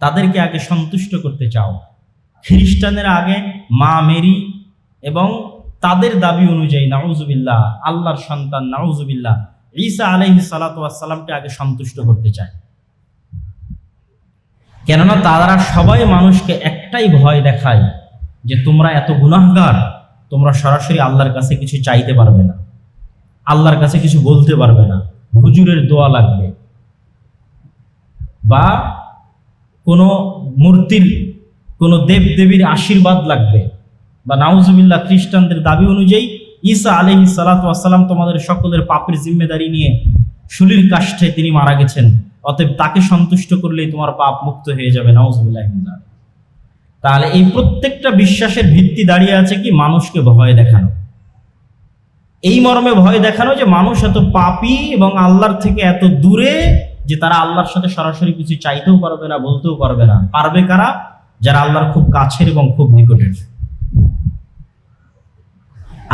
তাদেরকে আগে সন্তুষ্ট করতে চাও। খ্রিস্টানের আগে মা মেরি এবং তাদের দাবি অনুযায়ী নাউজুবিল্লাহ, আল্লাহর সন্তান নাউজুবিল্লাহ, ঈসা আলাইহি সালাতামকে আগে সন্তুষ্ট করতে চায়। কেননা তারা সবাই মানুষকে একটাই ভয় দেখায় যে তোমরা এত গুনাহগার, তোমরা সরাসরি আল্লাহর কাছে কিছু চাইতে পারবে না, আল্লাহর কাছে কিছু বলতে পারবে না, হুজুরের দোয়া লাগবে। বা কোনো মূর্তির, কোনো দেব দেবীর আশীর্বাদ লাগবে। বা নাউজুবিল্লাহ খ্রিস্টানদের দাবি অনুযায়ী ঈসা আলহি সালাতাম তোমাদের সকলের পাপের জিম্মেদারি নিয়ে শুলির কাষ্ঠে তিনি মারা গেছেন। অতএব তাকে সন্তুষ্ট করলেই তোমার পাপ মুক্ত হয়ে যাবে, নাউজুবিল্লাহ তাহলে এই প্রত্যেকটা বিশ্বাসের ভিত্তি দাঁড়িয়ে আছে কি? মানুষকে ভয় দেখানো। এই মর্মে ভয় দেখানো যে মানুষ এত পাপী এবং আল্লাহর থেকে এত দূরে যে তারা আল্লাহর সাথে সরাসরি কিছু চাইতেও পারবে না, বলতেও পারবে না। পারবে কারা? যারা আল্লাহর খুব কাছের এবং খুব নিকটের।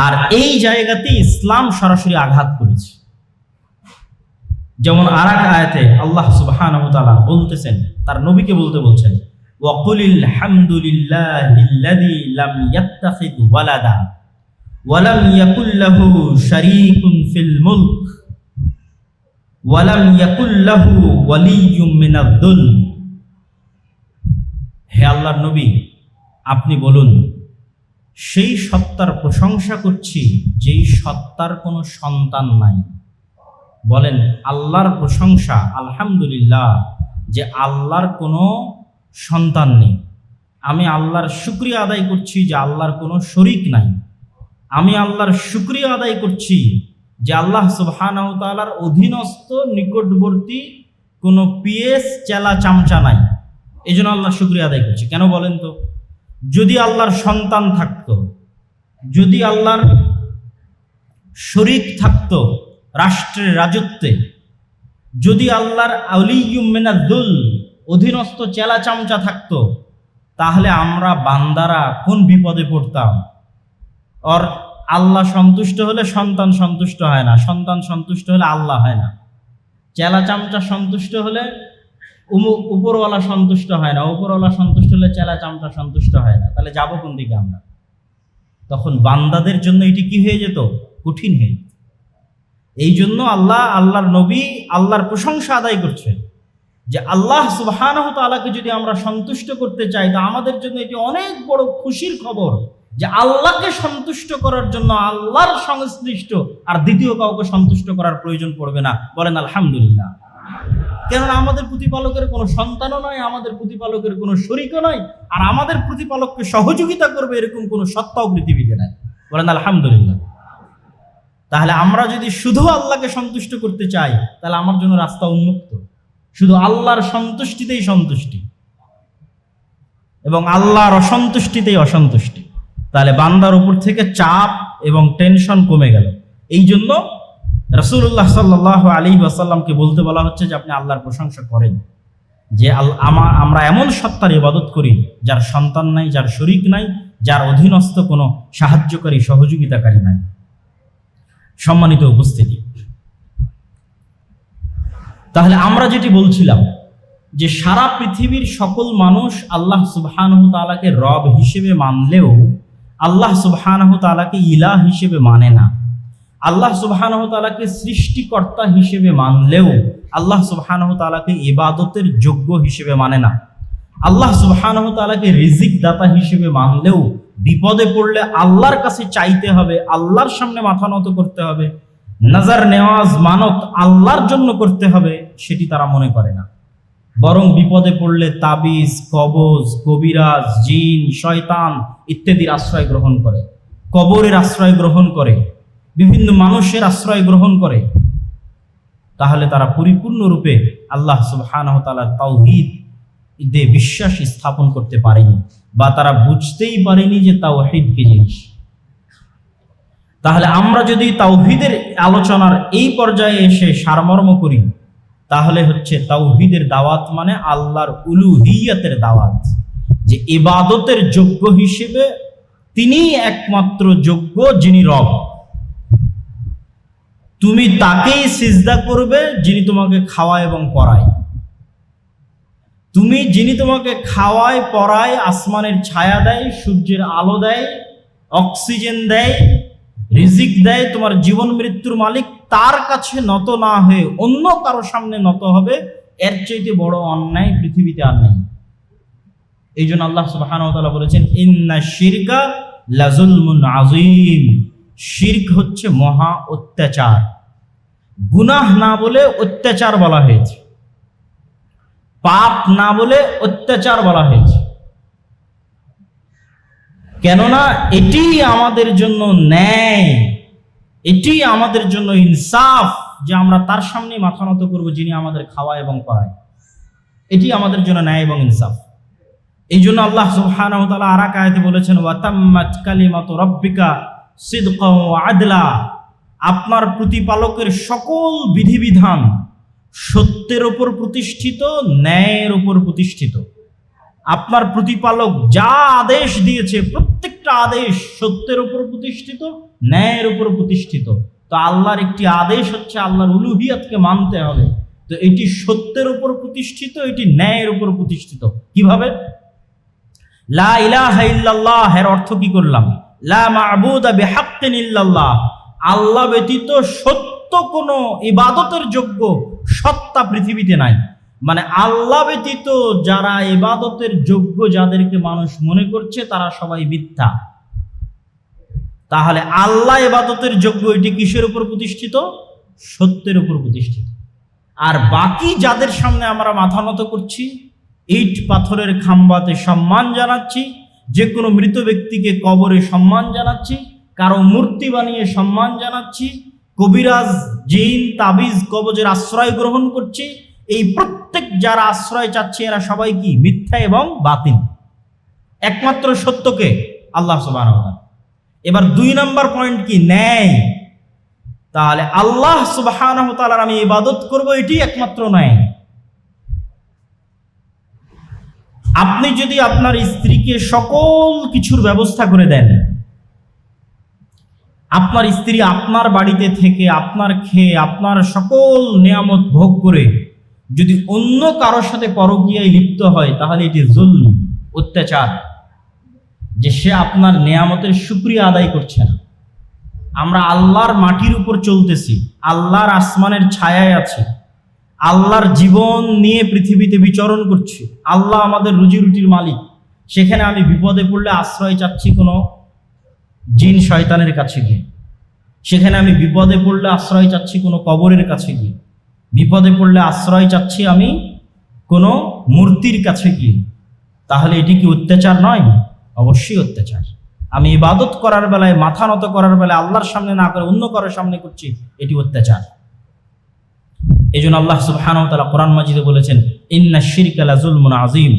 আর এই জায়গাতে ইসলাম সরাসরি আঘাত করেছে। যেমন আর এক আয়াতে আল্লাহ সুবহান বলতেছেন, তার নবীকে বলতে বলছেন, ওয়াকুলিল হামদুলিল্লাহিল্লাযী লাম ইয়াত্তাখিদ ওয়ালাদা ওয়ালাম ইয়াকুল লাহু শারীকুন ফিল মুলক। ওয়ালাম ইয়াকুল লাহু ওয়ালিয়্যুম মিনাদ-দুল হে আল্লাহর নবী, আপনি বলুন, সেই সত্তার প্রশংসা করছি যেই সত্তার কোনো সন্তান নাই। বলেন, আল্লাহর প্রশংসা, আলহামদুলিল্লাহ, যে আল্লাহর কোনো সন্তান নেই। আমি আল্লাহর শুক্রিয়া আদায় করছি যে আল্লাহর কোনো শরিক নাই। আমি আল্লাহর শুক্রিয়া আদায় করছি যে আল্লাহ সুবহানাহু তাআলার অধীনস্থ নিকটবর্তী কোনো পিএস, চেলা, চামচা নাই। এই জন্য আল্লাহ শুক্রিয়া আদায় করছি। কেন বলেন তো? যদি আল্লাহর সন্তান থাকতো, যদি আল্লাহর শরিক থাকত রাষ্ট্রের রাজত্বে, যদি আল্লাহর আউলিউমেনাদুল অধীনস্থ চেলা, চামচা থাকতো, তাহলে আমরা বান্দারা কোন বিপদে পড়তাম? ওর আল্লাহ সন্তুষ্ট হলে সন্তান সন্তুষ্ট হয় না, সন্তান সন্তুষ্ট হলে আল্লাহ হয় না। চেলা চামচা সন্তুষ্ট হলে উপরওয়ালা সন্তুষ্ট হয় না, উপরওয়ালা সন্তুষ্ট হলে চেলা চামচা সন্তুষ্ট হয় না। তাহলে যাব কোন দিকে আমরা? তখন বান্দাদের জন্য এটি কি হয়ে যেত? কঠিন হয়ে যেত। এই জন্য আল্লাহ, আল্লাহর নবী আল্লাহর প্রশংসা আদায় করছে যে আল্লাহ সুবহানাহু তাআলাকে যদি আমরা সন্তুষ্ট করতে চাই, তা আমাদের জন্য এটি অনেক বড় খুশির খবর। যে আল্লাহকে সন্তুষ্ট করার জন্য আল্লাহর সংশ্লিষ্ট আর দ্বিতীয় কাউকে সন্তুষ্ট করার প্রয়োজন পড়বে না। বলেন, আলহামদুলিল্লাহ। কেননা আমাদের প্রতিপালকের কোনো সন্তানও নয়, আমাদের প্রতিপালকের কোনো শরিকও নয়, আর আমাদের প্রতিপালককে সহযোগিতা করবে এরকম কোনো সত্তাও পৃথিবীতে নাই। বলেন, আলহামদুলিল্লাহ। তাহলে আমরা যদি শুধু আল্লাহকে সন্তুষ্ট করতে চাই, তাহলে আমার জন্য রাস্তা উন্মুক্ত। শুধু আল্লাহর সন্তুষ্টিতেই সন্তুষ্টি এবং আল্লাহর অসন্তুষ্টিতেই অসন্তুষ্টি। তাহলে বান্দার উপর থেকে চাপ এবং টেনশন কমে গেল। এই জন্য রসুল্লাহ সাল্লাহ আলী আসাল্লামকে বলতে বলা হচ্ছে যে আপনি আল্লাহর প্রশংসা করেন। যে আমার আমরা এমন সত্তার ইবাদত করি যার সন্তান নাই, যার শরিক নাই, যার অধীনস্থ কোনো সাহায্যকারী, সহযোগিতাকারী নাই। সম্মানিত উপস্থিতি। তাহলে আমরা যেটি বলছিলাম যে সারা পৃথিবীর সকল মানুষ আল্লাহ সুবহানহ তালাকে রব হিসেবে মানলেও আল্লাহ সুবহানহ তালাকে ইলাহ হিসেবে মানে না। আল্লাহ সুবহানহ তালাকে সৃষ্টিকর্তা হিসেবে মানলেও আল্লাহ সুবহানহ তালাকে ইবাদতের যোগ্য হিসেবে মানে না। আল্লাহ সুবহানহ তালাকে রিজিক দাতা হিসেবে মানলেও বিপদে পড়লে আল্লাহর কাছে চাইতে হবে, আল্লাহর সামনে মাথা নত করতে হবে, নাজার নেওয়াজ মানত আল্লাহর জন্য করতে হবে, সেটি তারা মনে করে না। বরং বিপদে পড়লে তাবিজ, কবজ, কবিরাজ, জিন, শয়তান ইত্যাদির আশ্রয় গ্রহণ করে। কবরের আশ্রয় গ্রহণ করে, বিভিন্ন মানুষের আশ্রয় গ্রহণ করে। তাহলে তারা পরিপূর্ণরূপে আল্লাহ সুবহানাহু তাআলার তাওহীদ দে বিশ্বাস স্থাপন করতে পারেনি বা তারা বুঝতেই পারেনি যে তাওহীদ কি জিনিস। তাহলে আমরা যদি তাওহীদের আলোচনার এই পর্যায়ে এসে সারমর্ম করি তাহলে হচ্ছে তাওহীদের দাওয়াত মানে আল্লাহর উলুহিয়াতের দাওয়াত। যে ইবাদতের যোগ্য হিসেবে তিনি একমাত্র যোগ্য যিনি রব। তুমি তাকেই সিজদা করবে যিনি তোমাকে খাওয়া এবং পড়ায় তুমি যিনি তোমাকে খাওয়ায় পড়ায় আসমানের ছায়া দেয়, সূর্যের আলো দেয়, অক্সিজেন দেয় রিজিক দেয় তোমার জীবন মৃত্যুর মালিক, তার কাছে নত না হয়ে অন্য কারও সামনে নত হবে, এর চাইতে বড় অন্যায় পৃথিবীতে আর নেই। এই জন্য আল্লাহ তাআলা বলেছেন, ইন্না শিরকা লাজুলমুন আযীম। শিরক হচ্ছে মহা অত্যাচার। গুনাহ না বলে অত্যাচার বলা হয়েছে। পাপ না বলে অত্যাচার বলা হয়েছে। কেননা এটি আমাদের জন্য ন্যায়। এটি আমাদের জন্য ইনসাফ যে আমরা তার সামনে মাথা নত করব যিনি আমাদের খাওয়া এবং পড়ায়। এটি আমাদের জন্য ন্যায় এবং ইনসাফ। এই জন্য আল্লাহ সুবহানাহু ওয়া তাআলা বলেছেন, ওয়া আদলা। আপনার প্রতিপালকের সকল বিধিবিধান সত্যের ওপর প্রতিষ্ঠিত, ন্যায়ের উপর প্রতিষ্ঠিত। আপনার প্রতিপালক যা আদেশ দিয়েছে, প্রত্যেকটা আদেশ সত্যের উপর প্রতিষ্ঠিত, ন্যায়ের উপর প্রতিষ্ঠিত। তো আল্লাহর একটি আদেশ হচ্ছে আল্লাহর উলুহিয়াতকে মানতে হবে। তো এটি সত্যের উপর প্রতিষ্ঠিত, এটি ন্যায়ের উপর প্রতিষ্ঠিত। কীভাবে? লা ইল্লাল্লাহ এর অর্থ কি করলাম? লা আল্লাহ ব্যতীত সত্য কোনো ইবাদতের যোগ্য সত্তা পৃথিবীতে নাই। মানে আল্লাহ ব্যতীত যারা এবাদতের যোগ্য যাদেরকে মানুষ মনে করছে, তারা সবাই মিথ্যা। তাহলে আল্লাহ এবাদতের যোগ্য এটি কিসের উপর প্রতিষ্ঠিত? সত্যের উপর প্রতিষ্ঠিত। আর বাকি যাদের সামনে আমরা মাথা নত করছি, ইট পাথরের খাম্বাতে সম্মান জানাচ্ছি, যে কোনো মৃত ব্যক্তিকে কবরে সম্মান জানাচ্ছি, কারও মূর্তি বানিয়ে সম্মান জানাচ্ছি, কবিরাজ, জিন, তাবিজ কবজের আশ্রয় গ্রহণ করছি এই প্রত্যেক যারা আশ্রয় চাচ্ছে, এরা সবাই কি? মিথ্যা এবং বাতিল। একমাত্র সত্যকে আল্লাহ তাআলা। এবার দুই নম্বর পয়েন্ট কি? ন্যায়। তাহলে আল্লাহ তাআলার আমি ইবাদত করব, এটি একমাত্র ন্যায়। আপনি যদি আপনার স্ত্রীকে সকল কিছুর ব্যবস্থা করে দেন, আপনার স্ত্রী আপনার বাড়িতে থেকে, আপনার খেয়ে, আপনার সকল নিয়ামত ভোগ করে যদি অন্য কারোর সাথে পরকীয়ায় লিপ্ত হয়, তাহলে এটি জুল অত্যাচার, যে সে আপনার নেয়ামতের সুক্রিয়া আদায় করছে না। আমরা আল্লাহর মাটির উপর চলতেছি, আল্লাহর আসমানের ছায়ায় আছি, আল্লাহর জীবন নিয়ে পৃথিবীতে বিচরণ করছি, আল্লাহ আমাদের রুজি রুটির মালিক। সেখানে আমি বিপদে পড়লে আশ্রয় চাচ্ছি কোনো জিন শয়তানের কাছে গিয়ে। সেখানে আমি বিপদে পড়লে আশ্রয় চাচ্ছি কোনো কবরের কাছে গিয়ে। বিপদে পড়লে আশ্রয় চাচ্ছি আমি কোনো মূর্তির কাছে গিয়ে। তাহলে এটি কি অত্যাচার নয়? অবশ্যই অত্যাচার। আমি ইবাদত করার বেলায়, মাথা নত করার বেলায় আল্লাহর সামনে না করে অন্য কারোর সামনে করছি, এটি অত্যাচার। এই জন্য আল্লাহ সুবহানাহু ওয়া তাআলা কোরআন মাজিদে বলেছেন, ইন্না শিরকা লাজুলমুন আজিম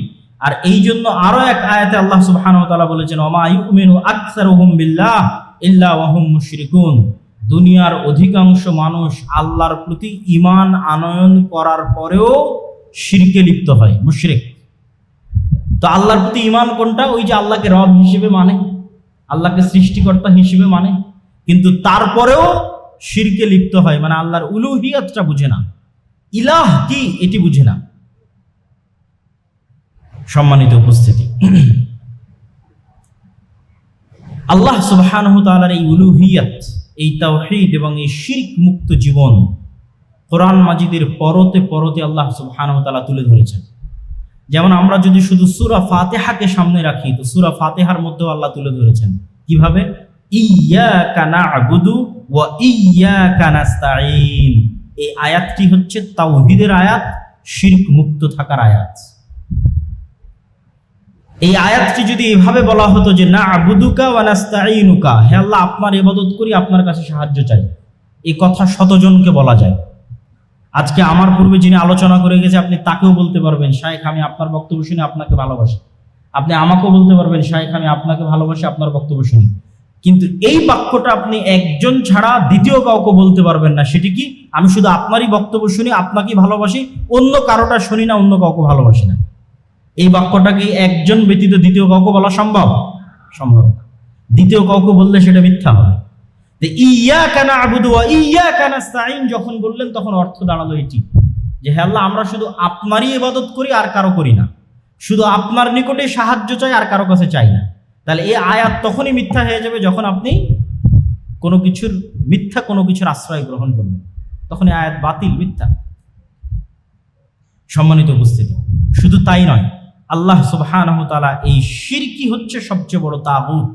আর এই জন্য আরও এক আয়াতে আল্লাহ সুবহানাহু ওয়া তাআলা বলেছেন ওমা ইউমিনু আকসারুহুম বিল্লাহ ইল্লা ওয়াহুম মুশরিকুন। দুনিয়ার অধিকাংশ মানুষ আল্লাহর প্রতি ঈমান আনয়ন করার পরেও শিরকে লিপ্ত হয়, মুশরিক। তো আল্লাহর প্রতি ঈমান কোনটা? ওই যে আল্লাহকে রব হিসেবে মানে আল্লাহকে সৃষ্টিকর্তা হিসেবে মানে। কিন্তু তারপরেও শিরকে লিপ্ত হয় মানে আল্লাহর উলুহিয়াতটা বুঝে না। ইলাহ কি? এটি বুঝে না। সম্মানিত উপস্থিতি। আল্লাহ সুবহানাহু তাআলার এই উলুহিয়াত এই তাওহিদ এবং এই শিরক মুক্ত জীবন কোরআন মাজিদের পরতে পরতে আল্লাহ সুবহানাহু তাআলা তুলে ধরেছেন। যেমন আমরা যদি শুধু সুরা ফাতেহাকে সামনে রাখি, তো সুরা ফাতেহার মধ্যেও আল্লাহ তুলে ধরেছেন। কীভাবে? ইয়াকা না'বুদু ওয়া ইয়াকা নাস্তাঈন এই আয়াতটি হচ্ছে তাওহিদের আয়াত, শিরক মুক্ত থাকার আয়াত। এই আয়াতটি যদি এভাবে বলা হতো যে না আবুদুকা ওয়া নাস্তাঈনুকা, হে আল্লাহ আপনার ইবাদত করি, আপনার কাছে সাহায্য চাই। এই কথা শতজনকে বলা যায়। আজকে আমার পূর্বে যিনি আলোচনা করে গেছে, আপনি তাকেও বলতে পারবেন, শায়েখ, আমি আপনার বক্তব্য শুনে, আপনাকে ভালোবাসি। আপনি আমাকেও বলতে পারবেন, শায়েখ, আমি আপনাকে ভালোবাসি, আপনার বক্তব্য শুনি। কিন্তু এই বাক্যটা আপনি একজন ছাড়া দ্বিতীয় কাউকে বলতে পারবেন না। সেটি কি? আমি শুধু আপনারই বক্তব্য শুনি, আপনাকেই ভালোবাসি, অন্য কারোটা শুনি না, অন্য কাউকে ভালোবাসি না। এই বাক্যটা কি একজন ব্যতীত দ্বিতীয় কাউকে বলা সম্ভব? সম্ভব দ্বিতীয় কাউকে বললে সেটা মিথ্যা হবে। তো ইয়া কানা আবুদু ইয়া কানা স্তাইন যখন বললেন তখন অর্থ দাঁড়াল এটি। যে হে আল্লাহ, আমরা শুধু আপনারই ইবাদত করি আর কারও করি না। শুধু আপনার নিকটে সাহায্য চাই আর কারও কাছে চাই না। তাহলে এই আয়াত তখনই মিথ্যা হয়ে যাবে যখন আপনি কোনো কিছুর মিথ্যা কোনো কিছুর আশ্রয় গ্রহণ করবেন। তখন এই আয়াত বাতিল, মিথ্যা। সম্মানিত উপস্থিতি, শুধু তাই নয় আল্লাহ সুবহানাহু তাআলা এই শিরকি হচ্ছে সবচেয়ে বড় তাগুত।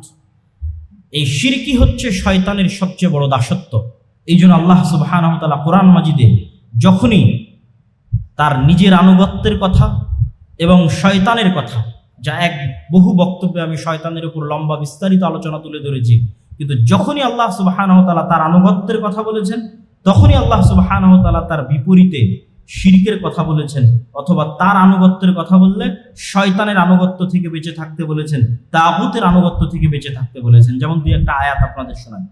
এই শিরকি হচ্ছে শয়তানের সবচেয়ে বড় দাসত্ব। এই জন্য আল্লাহ সুবহানাহু তাআলা কোরআন মাজিদে যখনই তার নিজের আনুগত্যের কথা এবং শয়তানের কথা, যা এক বহু বক্তব্যে আমি শয়তানের উপর লম্বা বিস্তারিত আলোচনা তুলে ধরেছি, কিন্তু যখনই আল্লাহ সুবহানাহু তাআলা তার আনুগত্যের কথা বলেছেন, তখনই আল্লাহ সুবহানাহু তাআলা তার বিপরীতে শিরকের কথা বলেছেন, অথবা তার আনুগত্যের কথা বললে শয়তানের আনুগত্য থেকে বেঁচে থাকতে বলেছেন তাগুতের আনুগত্য থেকে বেঁচে থাকতে বলেছেন। যেমন দুই একটা আয়াত আপনাদের শোনান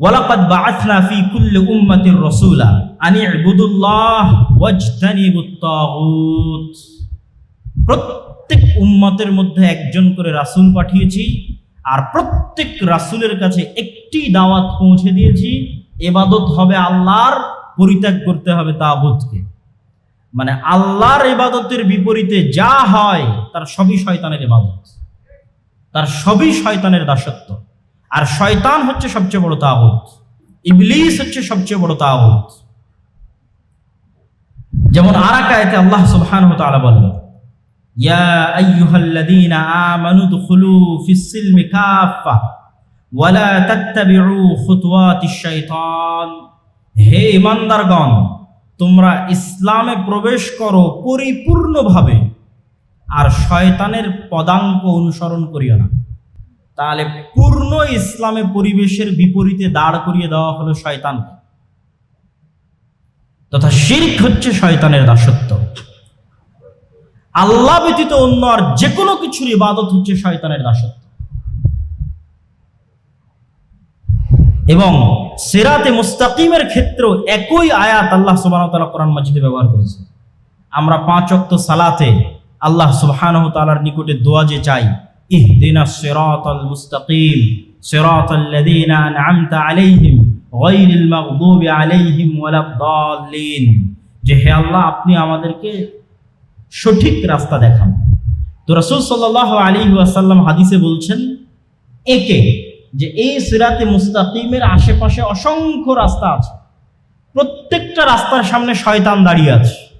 ওয়ালাকাদ বাআথনা ফি কুল্লি উম্মাতির রাসূলা আন ইবুদুল্লাহ ওয়াজতানিবুত তাগুত। প্রত্যেক উম্মতের মধ্যে একজন করে রাসূল পাঠিয়েছি, আর প্রত্যেক রাসূলের কাছে একটি দাওয়াত পৌঁছে দিয়েছি এবাদত হবে আল্লাহর পরিত্যাগ করতে হবে তাগুতকে মানে আল্লাহর ইবাদতের বিপরীতে যা হয়, তার সবই শয়তানের ইবাদত। তার সবই শয়তানের দাসত্ব। আর শয়তান হচ্ছে সবচেয়ে বড় তাগুত ইবলিস হচ্ছে সবচেয়ে বড় তাগুত যেমন আর আয়াতে আল্লাহ সুবহানাহু ওয়া তাআলা বলেন, ইয়া আইয়ুহাল্লাযীনা আমানু দুখুলু ফিস সিলমি কাফা ওয়ালা তাত্তাবিউ খুতুওয়াতিশ শাইতান। হে ইমানদারগণ, তোমরা ইসলামে প্রবেশ করো পরিপূর্ণভাবে, আর শয়তানের পদাঙ্ক অনুসরণ করিও না। তাহলে পূর্ণ ইসলামে পরিবেশের বিপরীতে দাঁড় করিয়ে দেওয়া হলো শয়তানকে। তথা শির্ক হচ্ছে শয়তানের দাসত্ব। আল্লাহ ব্যতীত অন্য আর যে কোনো কিছুর ইবাদত হচ্ছে শয়তানের দাসত্ব। এবং সেরাতে মুস্তাকিমের ক্ষেত্রেও একই আয়াত আল্লাহ তাআলা কোরআন মাজিদে ব্যবহার করেছে। আমরা পাঁচ ওয়াক্ত সালাতে আল্লাহ সুবহানাহু ওয়া তাআলার নিকটে দোয়া যে চাই ইহদিনাস সিরাতাল মুস্তাকিম, সিরাতাল লাযীনা আন'আমতা আলাইহিম গায়রিল মাগদুবি আলাইহিম ওয়ালাদ-দাল্লিন যে হে আল্লাহ, আপনি আমাদেরকে সঠিক রাস্তা দেখান। তো রাসূল সাল্লাল্লাহু আলাইহি ওয়াসাল্লাম হাদিসে বলছেন, একে যে এই সিরাতে মুস্তাকিমের আশেপাশে অসংখ্য রাস্তা আছে। প্রত্যেকটা রাস্তার সামনে শয়তান দাঁড়িয়ে আছে।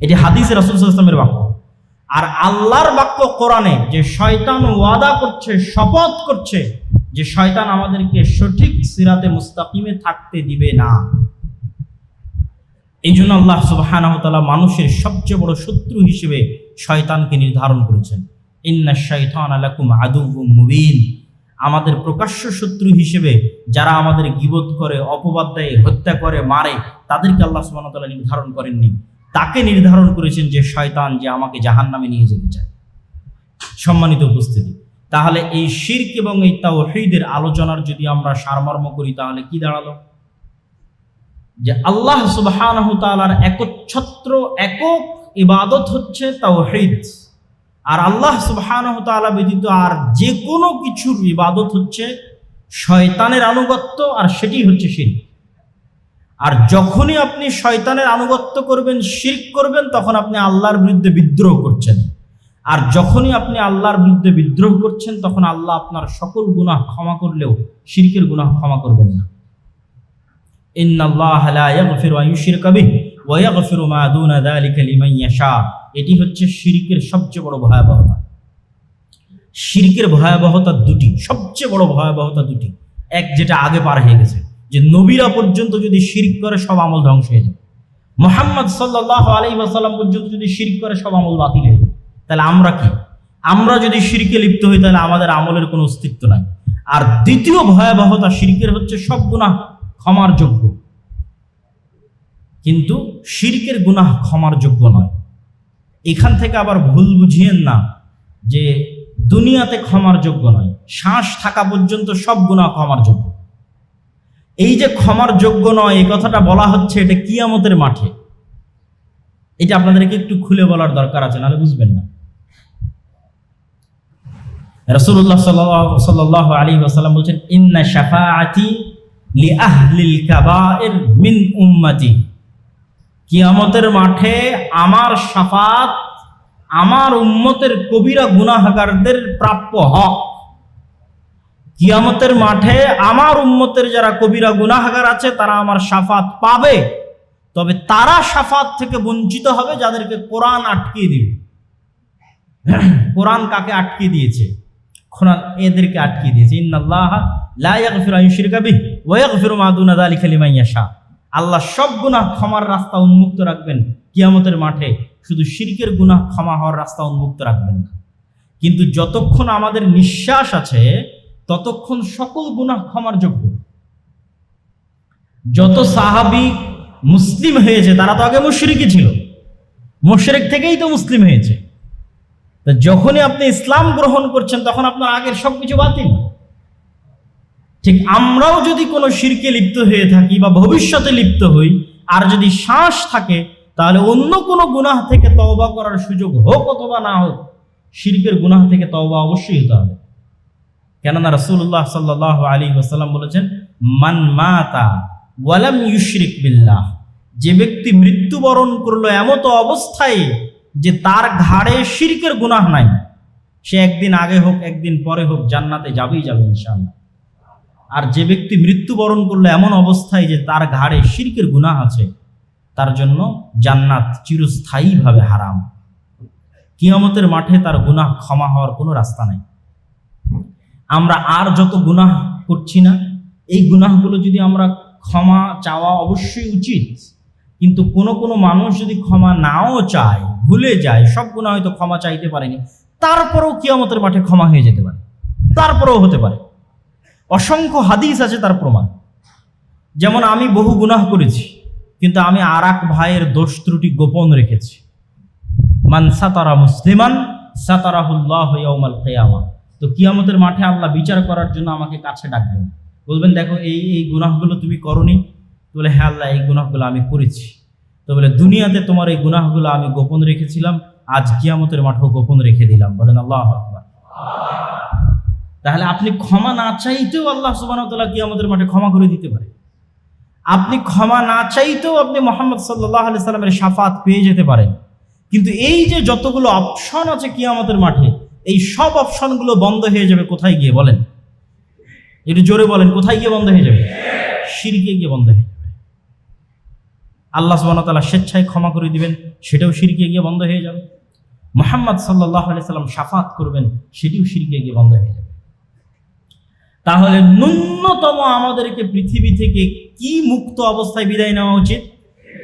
এটি হাদিস রাসুল ইসলামের বাক্য। আর আল্লাহর বাক্য কোরআনে যে শয়তান ওয়াদা করছে, শপথ করছে, যে শয়তান আমাদেরকে সঠিক সিরাতে মুস্তাকিমে থাকতে দিবে না। এই জন্য আল্লাহ সুবহানাহু ওয়া তাআলা মানুষের সবচেয়ে বড় শত্রু হিসেবে শয়তানকে নির্ধারণ করেছেন। ইন্না শাইতান লাকুম আদুউম মুবিন। আমাদের প্রকাশ্য শত্রু হিসেবে যারা আমাদের গিবত করে, অপবাদ দেয়, হত্যা করে, মারে, তাদেরকে আল্লাহ তাআলা নির্ধারণ করেননি। তাকে নির্ধারণ করেছেন যে শয়তান যে আমাকে জাহান্নামে নিয়ে যেতে চায়। সম্মানিত উপস্থিতি, তাহলে এই শিরক এবং এই তাওহীদের আলোচনার যদি আমরা সারমর্ম করি, তাহলে কি দাঁড়াল? যে আল্লাহ তাআলার একচ্ছত্র, একক ইবাদত হচ্ছে তাওহীদ। আর আল্লাহ সুবহানাহু তাআলা ব্যতীত আর যে কোনো কিছুর ইবাদত হচ্ছে শয়তানের আনুগত্য আর সেটি হচ্ছে শিরক। আর যখনই আপনি শয়তানের আনুগত্য করবেন, শিরক করবেন, তখন আপনি আল্লাহর বিরুদ্ধে বিদ্রোহ করছেন। আর যখনই আপনি আল্লাহর বিরুদ্ধে বিদ্রোহ করছেন, তখন আল্লাহ আপনার সকল গুনাহ ক্ষমা করলেও শিরকের গুনাহ ক্ষমা করবেন না। ইন্নাল্লাহ লা ইয়াগফিরু আন ইউশরিকা বিহি ওয়া ইয়াগফিরু মা দুনা যালিকা লিমান ইয়াশা। এটি হচ্ছে শিরকের সবচেয়ে বড় ভয়াবহতা। শিরকের ভয়াবহতা দুটি, সবচেয়ে বড় ভয়াবহতা দুটি। এক, যেটা আগে পার হয়ে গেছে, যে নবীরা পর্যন্ত যদি শিরিক করে, সব আমল ধ্বংস হয়ে যাবে। মোহাম্মদ সাল্লাহ আলাই ওয়াসাল্লাম পর্যন্ত যদি শিরিক করে, সব আমল বাতিল হয়ে যাবে। তাহলে আমরা কি? আমরা যদি শিরকে লিপ্ত হই, তাহলে আমাদের আমলের কোনো অস্তিত্ব নাই। আর দ্বিতীয় ভয়াবহতা শিরকের হচ্ছে সব গুনাহ ক্ষমার যোগ্য। কিন্তু শিরকের গুনাহ ক্ষমার যোগ্য নয়। এখান থেকে আবার ভুল বুঝিয়েন না যে দুনিয়াতে ক্ষমার যোগ্য নয়। শ্বাস থাকা পর্যন্ত সব গুনাহ ক্ষমার যোগ্য। এই যে ক্ষমার যোগ্য নয়, এই কথাটা বলা হচ্ছে এটা কিয়ামতের মাঠে। এটা আপনাদেরকে একটু খুলে বলার দরকার আছে, নাহলে বুঝবেন না। রসুল্লাহ সাল্লাহ আলী ওসাল্লাম বলছেন, ইন্না শাফাআতি লি আহলিল কাবায়ের মিন উম্মতি। কিয়ামতের মাঠে আমার সাফাত, আমার উম্মতের কবিরা গুনাহগারদের প্রাপ্য হক। কিয়ামতের মাঠে আমার উম্মতের যারা কবিরা গুনাহগার আছে, তারা আমার সাফাত পাবে। তবে তারা সাফাত থেকে বঞ্চিত হবে যাদেরকে কোরআন আটকিয়ে দিবে। কোরআন কাকে আটকিয়ে দিয়েছে? কোরআন এদেরকে আটকিয়ে দিয়েছে। ইন্নাল্লাহ লা ইয়াগফিরু আন ইউশরিকা বিহি ওয়া ইয়াগফিরু মা দুনা যালিকা লিমান ইয়াশা। আল্লাহ সব গুনাহ ক্ষমার রাস্তা উন্মুক্ত রাখবেন। কিয়ামতের মাঠে শুধু শিরকের গুনাহ ক্ষমা হওয়ার রাস্তা উন্মুক্ত রাখবেন না। কিন্তু যতক্ষণ আমাদের নিঃশ্বাস আছে, ততক্ষণ সকল গুনাহ ক্ষমার যোগ্য। যত সাহাবি মুসলিম হয়েছে, তারা তো আগে মুশরিকই ছিল। মুশরিক থেকেই তো মুসলিম হয়েছে। তা যখনই আপনি ইসলাম গ্রহণ করছেন, তখন আপনার আগের সব সবকিছু বাতিল। ঠিক আমরাও যদি কোনো শিরকে লিপ্ত হয়ে থাকি বা ভবিষ্যতে লিপ্ত হই, আর যদি শ্বাস থাকে, তাহলে অন্য কোনো গুনাহ থেকে তওবা করার সুযোগ হোক অথবা না হোক, শিরকের গুনাহ থেকে তওবা অবশ্যই হতে হবে। কেননা রাসূলুল্লাহ সাল্লাহ আলী ওসাল্লাম বলেছেন, মান মাতা ওয়ালাম ইউশরিক বিল্লাহ। যে ব্যক্তি মৃত্যুবরণ করল এমতো অবস্থায় যে তার ঘাড়ে শিরকের গুনাহ নাই, সে একদিন আগে হোক, একদিন পরে হোক জান্নাতে যাবেই যাবে ইনশাআল্লাহ। আর যে ব্যক্তি মৃত্যুবরণ করল এমন অবস্থায় যে তার ঘাড়ে শিরকের গুনাহ আছে, তার জন্য জান্নাত চিরস্থায়ীভাবে হারাম। কিয়ামতের মাঠে তার গুনাহ ক্ষমা হওয়ার কোনো রাস্তা নাই। আমরা আর যত গুনাহ করছি না, এই গুনাহগুলো যদি আমরা ক্ষমা চাওয়া অবশ্যই উচিত, কিন্তু কোনো কোনো মানুষ যদি ক্ষমা নাও চায়, ভুলে যায়, সব গুণা হয়তো ক্ষমা চাইতে পারেনি, তারপরেও কিয়ামতের মাঠে ক্ষমা হয়ে যেতে পারে, তারপরেও হতে পারে। অসংখ্য হাদিস আছে তার প্রমাণ। যেমন আমি বহু গুনাহ করেছি, কিন্তু আমি আর ভাইয়ের দোষ ত্রুটি গোপন রেখেছি। মান সাতারা মুসলিমান সাতারাহুল্লাহ ইয়াউমাল কিয়ামা। তো কিয়ামতের মাঠে আল্লাহ বিচার করার জন্য আমাকে কাছে ডাকবেন। বলবেন, দেখো, এই এই গুনাহগুলো তুমি করনি। বলে হ্যাঁ আল্লাহ, এই গুনাহগুলো আমি করেছি। তো বলে, দুনিয়াতে তোমার এই গুনাহগুলো আমি গোপন রেখেছিলাম, আজ কিয়ামতের মাঠেও গোপন রেখে দিলাম। বলেন, আল্লাহ আকবার। তাহলে আপনি ক্ষমা না চাইতেও আল্লাহ সুবাহ আমাদের মাঠে ক্ষমা করে দিতে পারে। আপনি ক্ষমা না চাইতেও আপনি মোহাম্মদ সাল্লাহ আলি সাল্লামের সাফাত পেয়ে যেতে পারেন। কিন্তু এই যে যতগুলো অপশন আছে কিয়ামতের মাঠে, এই সব অপশনগুলো বন্ধ হয়ে যাবে কোথায় গিয়ে বলেন? একটু জোরে বলেন, কোথায় গিয়ে বন্ধ হয়ে যাবে? সিরকে গিয়ে বন্ধ হয়ে যাবে। আল্লাহ সুবাহতাল্লাহ স্বেচ্ছায় ক্ষমা করে দিবেন, সেটাও সিরকে গিয়ে বন্ধ হয়ে যাবে। মোহাম্মদ সাল্লাহ আলি সাল্লাম সাফাত করবেন, সেটিও সিরকে গিয়ে বন্ধ হয়ে যাবে। তাহলে ন্যূনতম আমাদেরকে পৃথিবী থেকে কি মুক্ত অবস্থায় বিদায় নেওয়া উচিত?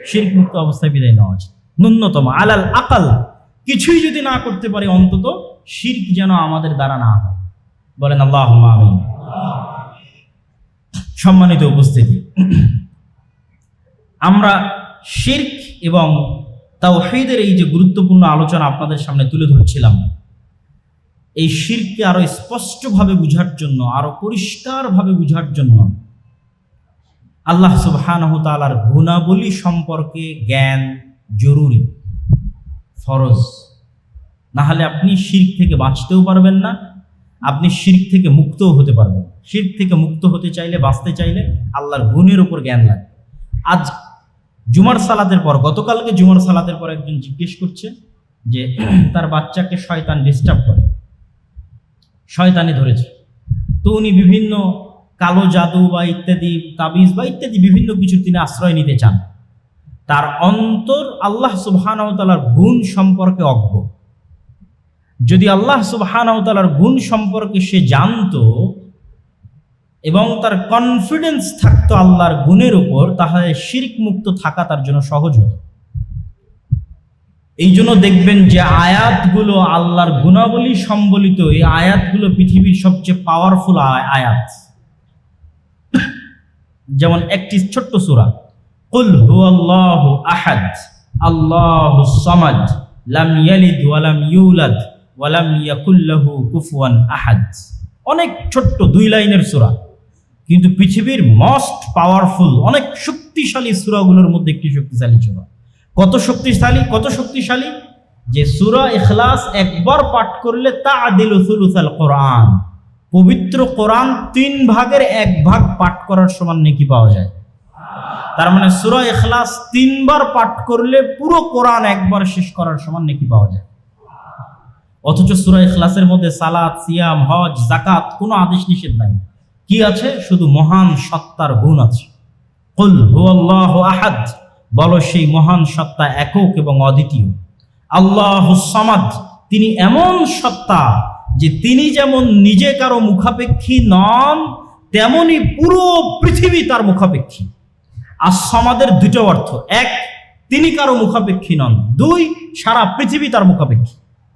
শির্ক মুক্ত অবস্থায় বিদায় নেওয়া উচিত। ন্যূনতম, আলাল আকাল। কিছুই যদি না করতে পারি অন্তত শির্ক যেন আমাদের দ্বারা না হয়। বলেন আল্লাহ সম্মানিত উপস্থিতি। আমরা শির্ক এবং তাওহীদের এই যে গুরুত্বপূর্ণ আলোচনা আপনাদের সামনে তুলে ধরছিলাম এই শিরকে আরও স্পষ্টভাবে বুঝার জন্য, আরও পরিষ্কারভাবে বুঝার জন্য আল্লাহ সুবহানাহু তাআলার গুণাবলী সম্পর্কে জ্ঞান জরুরি, ফরজ। না হলে আপনি শির্ক থেকে বাঁচতেও পারবেন না, আপনি শির্ক থেকে মুক্তও হতে পারবেন। শির্ক থেকে মুক্ত হতে চাইলে, বাঁচতে চাইলে আল্লাহর গুণের উপর জ্ঞান লাগে আজ জুমার সালাতের পর, গতকালকে জুমার সালাতের পর একজন জিজ্ঞেস করছে যে, তার বাচ্চাকে শয়তান ডিস্টার্ব করে। শয়তানে ধরেছে। তো উনি বিভিন্ন কালো জাদু বা ইত্যাদি তাবিজ বা ইত্যাদি বিভিন্ন কিছু তিনি আশ্রয় নিতে চান। তার অন্তর আল্লাহ সুবহানাহতালার গুণ সম্পর্কে অজ্ঞ। যদি আল্লাহ সুবহানাহতালার গুণ সম্পর্কে সে জানতো এবং তার কনফিডেন্স থাকতো আল্লাহর গুণের উপর, তাহলে শিরিক মুক্ত থাকা তার জন্য সহজ হতো। এই জন্য দেখবেন যে আয়াতগুলো আল্লাহর গুণাবলী সম্বলিত, এই আয়াতগুলো পৃথিবীর সবচেয়ে পাওয়ারফুল আয়াত। যেমন একটি ছোট্ট সুরা, কুল হুয়াল্লাহু আহাদ, আল্লাহু সামাদ, লাম ইয়ালিদ ওয়া লাম ইউলাদ ওয়া লাম ইয়াকুল লাহু কুফুয়ান আহাদ। অনেক ছোট্ট দুই লাইনের সূরা, কিন্তু পৃথিবীর মোস্ট পাওয়ারফুল অনেক শক্তিশালী সূরাগুলোর মধ্যে একটি শক্তিশালী সূরা। কত শক্তিশালী কত শক্তিশালী? যে সুরা ইখলাস একবার পাঠ করলে তা আদিল সুলুসাল কোরআন। পবিত্র কোরআন তিন ভাগের এক ভাগ পাঠ করার সমান নেকি পাওয়া যায়। তার মানে সুরা ইখলাস তিনবার পাঠ করলে পুরো কোরআন একবার শেষ করার সমান নেকি পাওয়া যায়। অথচ সুরা ইখলাসের মধ্যে সালাত, সিয়াম, হজ জাকাত কোনো আদেশ নিষেধ নাই। কি আছে? শুধু মহান সত্তার গুণ আছে। কুল হুয়াল্লাহু আহাদ। বলো সেই মহান সত্তা একক এবং অদ্বিতীয়। আল্লাহ সামাদ, তিনি এমন সত্তা যে তিনি যেমন নিজে কারও মুখাপেক্ষী নন, তেমনি পুরো পৃথিবী তার মুখাপেক্ষী। আর সমাদের দুটো অর্থ, এক, তিনি কারও মুখাপেক্ষী নন, দুই, সারা পৃথিবী তার মুখাপেক্ষী।